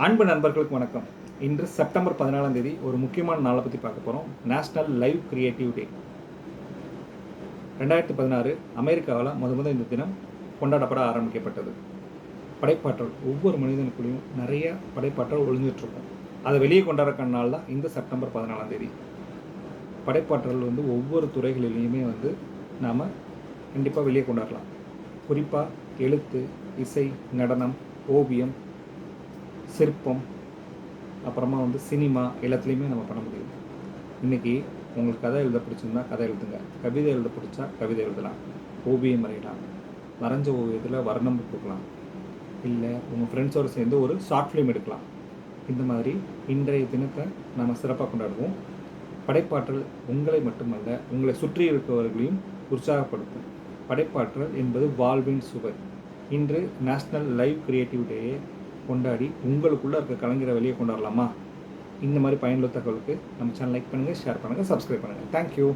அன்பு நண்பர்களுக்கு வணக்கம். இன்று செப்டம்பர் பதினாலாம் தேதி ஒரு முக்கியமான நாளை பற்றி பார்க்க போகிறோம் நேஷ்னல் லைவ் கிரியேட்டிவ் டே. ரெண்டாயிரத்தி பதினாறு அமெரிக்காவில் முத முத இந்த தினம் கொண்டாடப்பட ஆரம்பிக்கப்பட்டது. படைப்பாற்றல் ஒவ்வொரு மனிதனுக்குள்ளேயும் நிறைய படைப்பாற்றல் ஒழிஞ்சிட்ருக்கும் அதை வெளியே கொண்டாடுற நாள் தான் இந்த செப்டம்பர் பதினாலாம் தேதி. படைப்பாற்றல் வந்து ஒவ்வொரு துறைகளிலையுமே வந்து நாம் கண்டிப்பாக வெளியே கொண்டாடலாம். குறிப்பாக எழுத்து இசை நடனம் ஓவியம் சிற்பம் அப்புறமா வந்து சினிமா எல்லாத்துலேயுமே நம்ம பண்ண முடியும். இன்றைக்கி உங்களுக்கு கதை எழுத பிடிச்சிருந்தா கதை எழுதுங்க. கவிதை எழுத பிடிச்சா கவிதை எழுதலாம். ஓவியம் வரையலாம். வரைஞ்ச ஓவியத்தில் வர்ணம் கொடுக்கலாம் இல்லை உங்கள் ஃப்ரெண்ட்ஸோடு சேர்ந்து ஒரு ஷார்ட் ஃபிலிம் எடுக்கலாம். இந்த மாதிரி இன்றைய தினத்தை நம்ம சிறப்பாக கொண்டாடுவோம். படைப்பாற்றல் உங்களை மட்டுமல்ல உங்களை சுற்றி இருக்கவர்களையும் உற்சாகப்படுத்தும். படைப்பாற்றல் என்பது வாழ்வின் சுவை. இன்று நேஷ்னல் லைவ் கிரியேட்டிவ் டேயை கொண்டாடி உங்களுக்குள்ளே இருக்க கலைஞரை வெளியே கொண்டாடலாமா? இந்த மாதிரி பயனுள்ள தகவலுக்கு நம்ம சேனல் லைக் பண்ணுங்கள் ஷேர் பண்ணுங்கள் சப்ஸ்கிரைப் பண்ணுங்கள் தேங்க்யூ